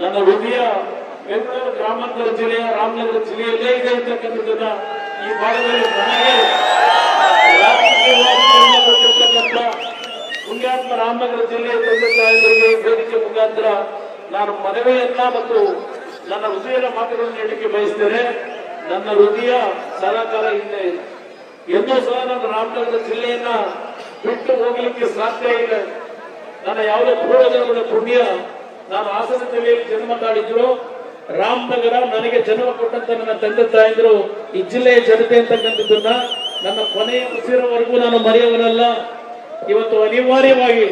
ನನ್ನ ಹೃದಯ ಬೆಂಗಳೂರು ಗ್ರಾಮಾಂತರ ಜಿಲ್ಲೆಯ ರಾಮನಗರ ಜಿಲ್ಲೆಯಲ್ಲೇ ಇದೆ ಅಂತಕ್ಕಂಥದ್ದನ್ನ ಈ ಭಾಗದಲ್ಲಿ ನನಗೆ ಪುಣ್ಯಾತ್ಮ ರಾಮನಗರ ಜಿಲ್ಲೆಯ ತಂದೆ ತಾಯಿಗಳಿಗೆ ವೇದಿಕೆ ಮುಖಾಂತರ ನಾನು ಮನವಿಯನ್ನ ಮತ್ತು ನನ್ನ ಹೃದಯದ ಮಾತುಗಳನ್ನು ಹೇಳಲಿಕ್ಕೆ ಬಯಸ್ತೇನೆ. ನನ್ನ ಹೃದಯ ಸದಾಕಾಲ ಹಿಂದೆ ಇದೆ. ಎಂದೂ ಸಹ ನಾನು ರಾಮನಗರ ಜಿಲ್ಲೆಯನ್ನ ಬಿಟ್ಟು ಹೋಗಲಿಕ್ಕೆ ಸಾಧ್ಯ ಇಲ್ಲ. ನನ್ನ ಯಾವುದೇ ಪೂರ್ವಜನ್ಮದ ಪುಣ್ಯ ನಾನು ಹಾಸನ ಜಿಲ್ಲೆಯಲ್ಲಿ ಜನ್ಮ ತಾಳಿದ್ರು ರಾಮನಗರ ನನಗೆ ಜನ್ಮ ಕೊಟ್ಟಂತ ನನ್ನ ತಂದೆ ತಾಯಿದ್ರು. ಈ ಜಿಲ್ಲೆಯ ಜನತೆ ಅಂತಕ್ಕಂಥದ್ದನ್ನ ನನ್ನ ಕೊನೆಯ ಉಸಿರವರೆಗೂ ನಾನು ಮರೆಯವನಲ್ಲ. ಇವತ್ತು ಅನಿವಾರ್ಯವಾಗಿ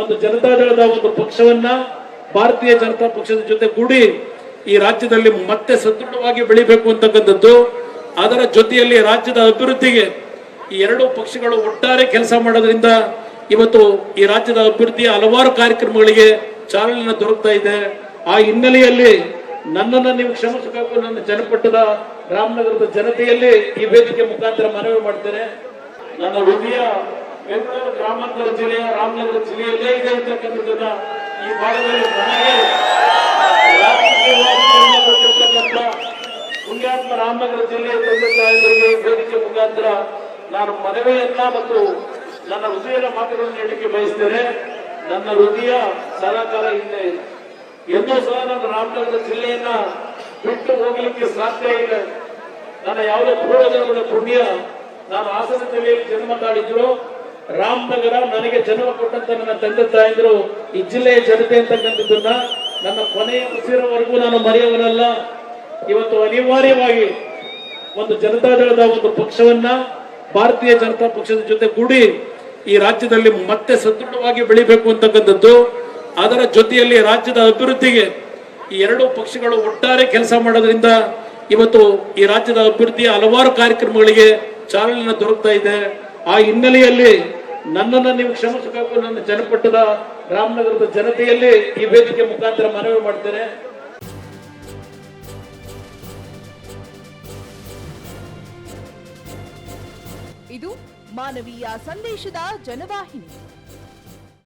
ಒಂದು ಜನತಾದಳದ ಒಂದು ಪಕ್ಷವನ್ನ ಭಾರತೀಯ ಜನತಾ ಪಕ್ಷದ ಜೊತೆ ಕೂಡಿ ಈ ರಾಜ್ಯದಲ್ಲಿ ಮತ್ತೆ ಸದೃಢವಾಗಿ ಬೆಳಿಬೇಕು ಅಂತಕ್ಕಂಥದ್ದು. ಅದರ ಜೊತೆಯಲ್ಲಿ ರಾಜ್ಯದ ಅಭಿವೃದ್ಧಿಗೆ ಈ ಎರಡು ಪಕ್ಷಗಳು ಒಟ್ಟಾರೆ ಕೆಲಸ ಮಾಡೋದ್ರಿಂದ ಇವತ್ತು ಈ ರಾಜ್ಯದ ಅಭಿವೃದ್ಧಿಯ ಹಲವಾರು ಕಾರ್ಯಕ್ರಮಗಳಿಗೆ ಚಾಲನೆ ದೊರಕ್ತಾ ಇದೆ. ಆ ಹಿನ್ನೆಲೆಯಲ್ಲಿ ನನ್ನನ್ನು ನೀವು ಕ್ಷಮಿಸಬೇಕು. ನನ್ನ ಜನಪಟ್ಟದ ರಾಮನಗರದ ಜನತೆಯಲ್ಲಿ ಈ ವೇದಿಕೆ ಮುಖಾಂತರ ಮನವಿ ಮಾಡ್ತೇನೆ. ನನ್ನ ಹೃದಯ ಬೆಂಗಳೂರು ಗ್ರಾಮಾಂತರ ಜಿಲ್ಲೆಯ ರಾಮನಗರ ಜಿಲ್ಲೆಯಲ್ಲೇ ಇದೆ ಅಂತಕ್ಕಂಥದ್ದನ್ನ ಈ ಭಾಗದಲ್ಲಿ ನನಗೆ ಪುಣ್ಯಾತ್ಮ ರಾಮನಗರ ಜಿಲ್ಲೆಯ ತಂದೆ ತಾಯಿಗಳಿಗೆ ವೇದಿಕೆ ಮುಖಾಂತರ ನಾನು ಮನವಿಯನ್ನ ಮತ್ತು ನನ್ನ ಹೃದಯದ ಮಾತುಗಳನ್ನು ಹೇಳಲಿಕ್ಕೆ ಬಯಸ್ತೇನೆ. ನನ್ನ ಹೃದಯ ಸದಾಕಾಲ ಹಿಂದೆ ಇದೆ. ಎಂದೂ ಸಹ ನಾನು ರಾಮನಗರ ಜಿಲ್ಲೆಯನ್ನ ಬಿಟ್ಟು ಹೋಗಲಿಕ್ಕೆ ಸಾಧ್ಯ ಇಲ್ಲ. ನನ್ನ ಯಾವುದೇ ಪೂರ್ವಜನ್ಮದ ಪುಣ್ಯ, ನಾನು ಹಾಸನ ಜಿಲ್ಲೆಯಲ್ಲಿ ಜನ್ಮ ತಾಳಿದ್ರು. ರಾಮನಗರ ನನಗೆ ಜನ್ಮ ಕೊಟ್ಟಂತ ನನ್ನ ತಂದೆ ತಾಯಿದ್ರು. ಈ ಜಿಲ್ಲೆಯ ಜನತೆ ಅಂತಕ್ಕಂಥದ್ದನ್ನ ನನ್ನ ಕೊನೆಯ ಉಸಿರವರೆಗೂ ನಾನು ಮರೆಯವನಲ್ಲ. ಇವತ್ತು ಅನಿವಾರ್ಯವಾಗಿ ಒಂದು ಜನತಾದಳದ ಒಂದು ಪಕ್ಷವನ್ನ ಭಾರತೀಯ ಜನತಾ ಪಕ್ಷದ ಜೊತೆ ಕೂಡಿ ಈ ರಾಜ್ಯದಲ್ಲಿ ಮತ್ತೆ ಸದೃಢವಾಗಿ ಬೆಳಿಬೇಕು ಅಂತಕ್ಕಂಥದ್ದು. ಅದರ ಜೊತೆಯಲ್ಲಿ ರಾಜ್ಯದ ಅಭಿವೃದ್ಧಿಗೆ ಈ ಎರಡು ಪಕ್ಷಗಳು ಒಟ್ಟಾರೆ ಕೆಲಸ ಮಾಡೋದ್ರಿಂದ ಇವತ್ತು ಈ ರಾಜ್ಯದ ಅಭಿವೃದ್ಧಿಯ ಹಲವಾರು ಕಾರ್ಯಕ್ರಮಗಳಿಗೆ ಚಾಲನೆ ದೊರಕ್ತಾ ಇದೆ. ಆ ಹಿನ್ನೆಲೆಯಲ್ಲಿ ನನ್ನನ್ನು ನೀವು ಕ್ಷಮಿಸಬೇಕು. ನನ್ನ ಜನಪಟ್ಟದ ರಾಮನಗರದ ಜನತೆಯಲ್ಲಿ ಈ ವೇದಿಕೆ ಮುಖಾಂತರ ಮನವಿ ಮಾಡ್ತೇನೆ. ಇದು ಮಾನವೀಯ ಸಂದೇಶದ ಜನವಾಹಿನಿ.